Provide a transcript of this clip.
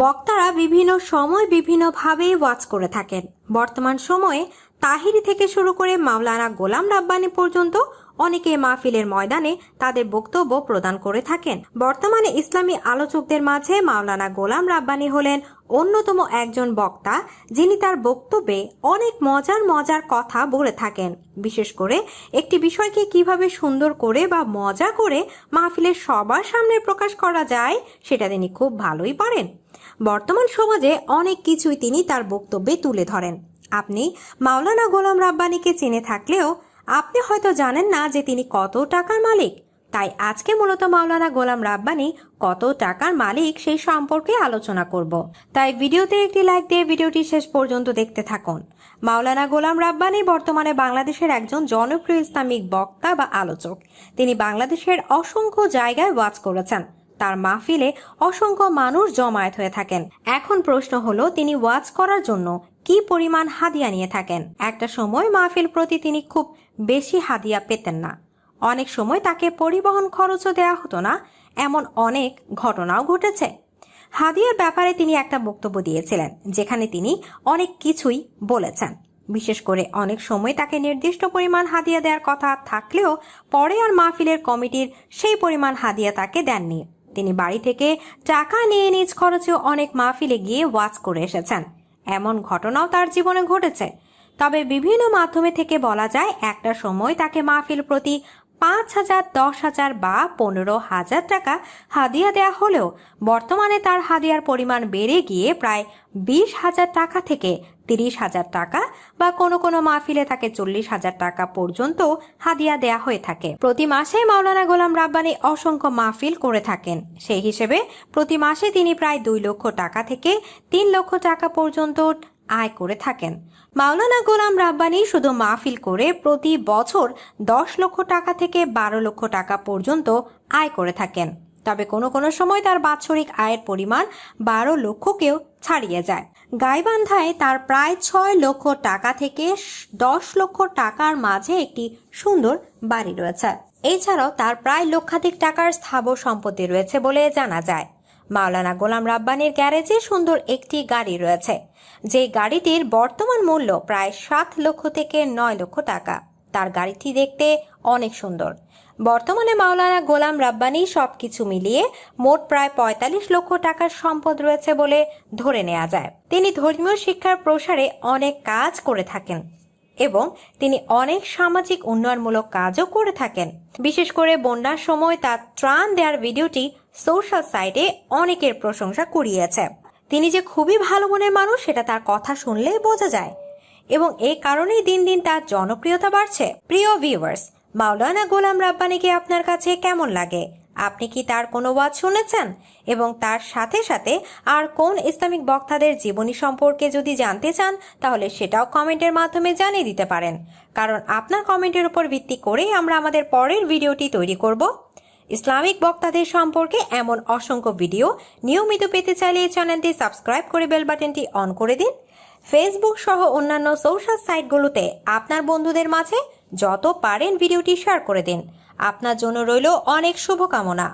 বক্তারা বিভিন্ন সময় বিভিন্নভাবে ওয়াচ করে থাকেন। বর্তমান সময়ে তাহিরি থেকে শুরু করে মাওলানা গোলাম রাব্বানি পর্যন্ত অনেকে মাহফিলের ময়দানে তাদের বক্তব্য প্রদান করে থাকেন। বর্তমানে ইসলামী আলোচকদের মাঝে মাওলানা গোলাম রাব্বানি হলেন অন্যতম একজন বক্তা, যিনি তার বক্তব্যে অনেক মজার মজার কথা বলে থাকেন। বিশেষ করে একটি বিষয়কে কীভাবে সুন্দর করে বা মজা করে মাহফিলের সবার সামনে প্রকাশ করা যায়, সেটা তিনি খুব ভালোই পারেন। বর্তমান সমাজে অনেক কিছুই তিনি তার বক্তব্যে তুলে ধরেন। আপনি মাওলানা গোলাম রাব্বানিকে চিনে থাকলেও আপনি হয়তো জানেন না যে তিনি কত টাকার মালিক। তাই আজকে মূলত মাওলানা গোলাম রাব্বানি কত টাকার মালিক সেই সম্পর্কে আলোচনা করব। তাই ভিডিওতে একটি লাইক দিয়ে ভিডিওটি শেষ পর্যন্ত দেখতে থাকুন। মাওলানা গোলাম রাব্বানি বর্তমানে বাংলাদেশের একজন জনপ্রিয় ইসলামিক বক্তা বা আলোচক। তিনি বাংলাদেশের অসংখ্য জায়গায় ওয়াজ করেছেন। তার মাহফিলে অসংখ্য মানুষ জমায়েত হয়ে থাকেন। এখন প্রশ্ন হলো, তিনি ওয়াজ করার জন্য কি পরিমাণ হাদিয়া নিয়ে থাকেন? একটা সময় মাহফিল প্রতি তিনি খুব বেশি হাদিয়া পেতেন না। অনেক সময় তাকে পরিবহন খরচও দেওয়া হতো না, এমন অনেক ঘটনাও ঘটেছে। হাদিয়ার ব্যাপারে তিনি একটা বক্তব্য দিয়েছিলেন, যেখানে তিনি অনেক কিছুই বলেছেন। বিশেষ করে অনেক সময় তাকে নির্দিষ্ট পরিমাণ হাদিয়া দেওয়ার কথা থাকলেও পরে আর মাহফিলের কমিটির সেই পরিমাণ হাদিয়া তাকে দেননি। তিনি বাড়ি থেকে টাকা নিয়ে নিজ খরচে অনেক মাহফিলে গিয়ে ওয়াচ করে এসেছেন। এমন ঘটনাও তার জীবনে ঘটেছে। তবে বিভিন্ন মাধ্যমে থেকে বলা যায়, একটা সময় তাকে মাহফিল প্রতি পাঁচ হাজার, দশ হাজার বা পনেরো হাজার টাকা হাদিয়া দেয়া হলেও বর্তমানে তার হাদিয়ার পরিমাণ বেড়ে গিয়ে প্রায় বিশ হাজার টাকা থেকে তিরিশ হাজার টাকা বা কোনো কোনো মাহফিলে তাকে চল্লিশ হাজার টাকা পর্যন্ত হাদিয়া দেয়া হয়ে থাকে। প্রতি মাসে মাওলানা গোলাম রাব্বানি অসংখ্য মাহফিল করে থাকেন। সেই হিসেবে প্রতি মাসে তিনি প্রায় দুই লক্ষ টাকা থেকে তিন লক্ষ টাকা পর্যন্ত আয় করে থাকেন। মাওলানা গোলাম রাব্বানি শুধু মাহফিল করে প্রতি বছর দশ লক্ষ টাকা থেকে বারো লক্ষ টাকা পর্যন্ত আয় করে থাকেন। তবে কোনো কোনো সময় তার বাৎসরিক আয়ের পরিমাণ বারো লক্ষকেও ছাড়িয়ে যায়। গাইবান্ধায় তার প্রায় ছয় লক্ষ টাকা থেকে দশ লক্ষ টাকার মাঝে একটি সুন্দর বাড়ি রয়েছে। এছাড়াও তার প্রায় লক্ষাধিক টাকার স্থাবর সম্পত্তি রয়েছে বলে জানা যায়। মাওলানা গোলাম রাব্বানির গ্যারেজে সুন্দর একটি গাড়ি রয়েছে। যে গাড়িটির বর্তমান মূল্য প্রায় সাত লক্ষ থেকে নয় লক্ষ টাকা। তার গাড়িটি দেখতে অনেক সুন্দর। বর্তমানে মাওলানা গোলাম রাব্বানি সবকিছু মিলিয়ে মোট প্রায় পঁয়তাল্লিশ লক্ষ টাকার সম্পদ রয়েছে বলে ধরে নেওয়া যায়। তিনি ধর্মীয় শিক্ষার প্রসারে অনেক কাজ করে থাকেন এবং তিনি অনেক সামাজিক উন্নয়নমূলক কাজও করে থাকেন। বিশেষ করে বন্যার সময় তার ত্রাণ দেওয়ার ভিডিওটি সোশ্যাল সাইটে অনেকের প্রশংসা কুড়িয়েছে। তিনি যে খুবই ভালো মনের মানুষ, সেটা তার কথা শুনলেই বোঝা যায়। এবং এই কারণেই দিন দিন তার জনপ্রিয়তা বাড়ছে। প্রিয় ভিউয়ার্স মাওলানা গোলাম রাব্বানিকে আপনার কাছে কেমন লাগে? আপনি কি তার কোনো ওয়াজ শুনেছেন? এবং তার সাথে সাথে আর কোন ইসলামিক বক্তাদের জীবনী সম্পর্কে যদি জানতে চান, তাহলে সেটাও কমেন্টের মাধ্যমে জানিয়ে দিতে পারেন। কারণ আপনার কমেন্টের উপর ভিত্তি করেই আমরা আমাদের পরের ভিডিওটি তৈরি করব। ইসলামিক বক্তাদের সম্পর্কে এমন অসংখ্য ভিডিও নিয়মিত পেতে চাইলে এই চ্যানেলটি সাবস্ক্রাইব করে বেল বাটনটি অন করে দিন। ফেসবুক সহ অন্যান্য সোশ্যাল সাইটগুলোতে আপনার বন্ধুদের মাঝে যত পারেন ভিডিওটি শেয়ার করে দিন। আপনার জন্য রইল অনেক শুভকামনা।